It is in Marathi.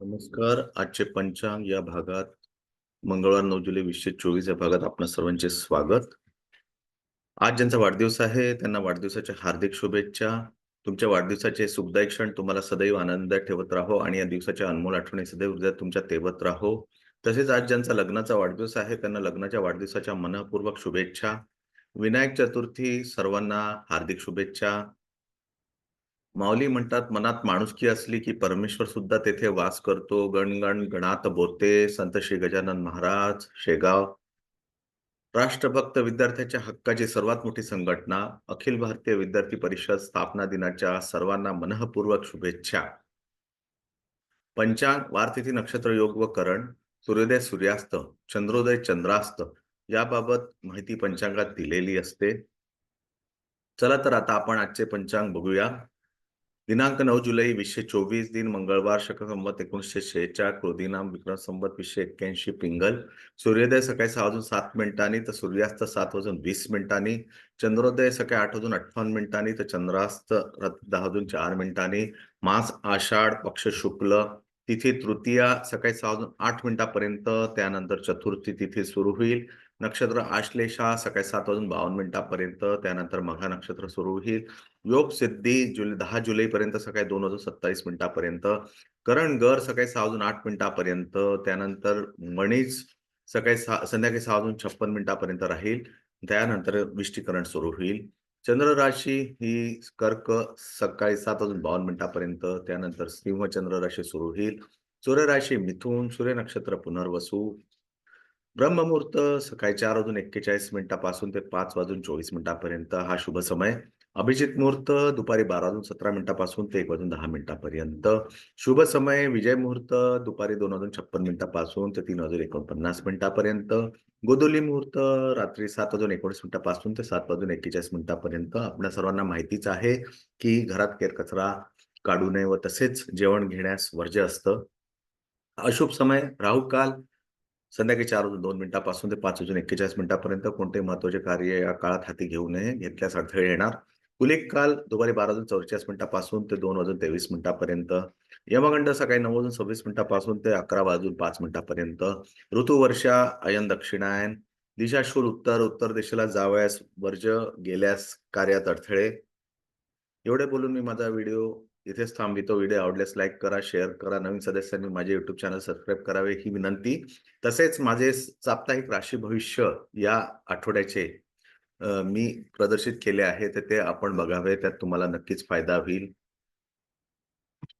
नमस्कार. आजचे पंचांग या भागात मंगळवार नऊ जुलै वीसशे चोवीस या भागात आपण सर्वांचे स्वागत. आज ज्यांचा वाढदिवस आहे त्यांना वाढदिवसाच्या हार्दिक शुभेच्छा. तुमच्या वाढदिवसाचे सुखदायी क्षण तुम्हाला सदैव आनंदात ठेवत राहो आणि या दिवसाच्या अनमोल आठवणी सदैव हृदयात तुमच्या तेवत राहो. तसेच आज ज्यांचा लग्नाचा वाढदिवस आहे त्यांना लग्नाच्या वाढदिवसाच्या मनपूर्वक शुभेच्छा. विनायक चतुर्थी सर्वांना हार्दिक शुभेच्छा. माऊली म्हणतात मनात माणुसकी असली की परमेश्वर सुद्धा तेथे वास करतो. गणगण गणात बोते संत श्री गजानन महाराज शेगाव. राष्ट्रभक्त विद्यार्थ्याच्या हक्काची सर्वात मोठी संघटना अखिल भारतीय विद्यार्थी परिषद स्थापना दिनाच्या सर्वांना मनःपूर्वक शुभेच्छा. पंचांग वारतिथी नक्षत्र योग व करण सूर्योदय सूर्यास्त चंद्रोदय चंद्रास्त याबाबत माहिती पंचांगात दिलेली असते. चला तर आता आपण आजचे पंचांग बघूया. दिनांक नऊ जुलै वीसशे चोवीस दिन मंगळवार शक संवत एकोणीसशे शेहेचाळ क्रोधीनाम विक्रम संबत वीसशे एक्क्याऐंशी पिंगल. सूर्योदय सकाळी सहा वाजून सात मिनिटांनी तर सूर्यास्त सात वाजून वीस मिनिटांनी चंद्रोदय सकाळी आठ वाजून अठ्ठावन्न मिनिटांनी तर चंद्रास्त दहा वाजून चार मिनिटांनी मास आषाढ पक्ष शुक्ल तिथी तृतीया सकाळी सहा वाजून आठ मिनिटापर्यंत त्यानंतर चतुर्थी तिथी सुरू होईल. नक्षत्र आश्लेषा सकाळी सात वाजून बावन्न मिनिटापर्यंत त्यानंतर मघा नक्षत्र सुरू होईल. योग सिद्धी जुलै दहा जुलैपर्यंत सकाळी दोन वाजून सत्तावीस मिनिटापर्यंत. करण गर सकाळी सहा वाजून आठ मिनिटापर्यंत त्यानंतर मणीज सकाळी सहा संध्याकाळी सहा वाजून छप्पन मिनिटापर्यंत राहील. त्यानंतर विष्टीकरण सुरू होईल. चंद्र राशी ही कर्क सकाळी सात वाजून बावन्न मिनिटापर्यंत त्यानंतर सिंह चंद्र राशी सुरू होईल. सूर्य राशी मिथून सूर्य नक्षत्र पुनर्वसू. ब्रह्ममुहूर्त सकाळी चार वाजून एक्केचाळीस मिनिटापासून ते पाच वाजून चोवीस मिनिटापर्यंत हा शुभ समय. अभिजित मुहूर्त दुपारी बारा वाजून सतरा मिनिटापासून ते एक वाजून दहा मिनिटापर्यंत. शुभ समय विजय मुहूर्त दुपारी दोन वाजून छप्पन मिनिटापासून ते तीन वाजून एकोणपन्नास मिनिटापर्यंत. गोदोली मुहूर्त रात्री सात वाजून एकोणीस मिनिटापासून ते सात वाजून एक्केचाळीस मिनिटापर्यंत. आपल्या सर्वांना माहितीच आहे की घरात केरकचरा काढू नये व तसेच जेवण घेण्यास वर्ज्य असतं. अशुभ समय राहू काल संध्याकाळी चार वाजून दोन मिनिटापासून ते पाच वाजून एक्केचाळीस मिनिटापर्यंत कोणते महत्त्वाचे कार्य या काळात हाती घेऊ नये घेतल्यास अडथळे येणार. कुलिक काल दुपारी बारा वाजून चौवेचाळीस मिनिटापासून ते दोन वाजून तेवीस मिनिटापर्यंत यमगंड सकाळी नऊ वाजून सव्वीस मिनिटापासून ते अकरा वाजून पाच मिनिटापर्यंत ऋतुवर्षा अयन दक्षिणायन दिशाशूल उत्तर उत्तर दिशेला जावयास वर्ज गेल्यास कार्यात अडथळे एवढे बोलून मी माझा व्हिडिओ इथेच थांबितो व्हिडिओ आवडल्यास लाईक करा शेअर करा. नवीन सदस्यांनी माझे युट्यूब चॅनल सबस्क्राईब करावे ही विनंती. तसेच माझे साप्ताहिक राशी भविष्य या आठवड्याचे मी प्रदर्शित केले आहे तर ते आपण बघावे. त्यात तुम्हाला नक्कीच फायदा होईल.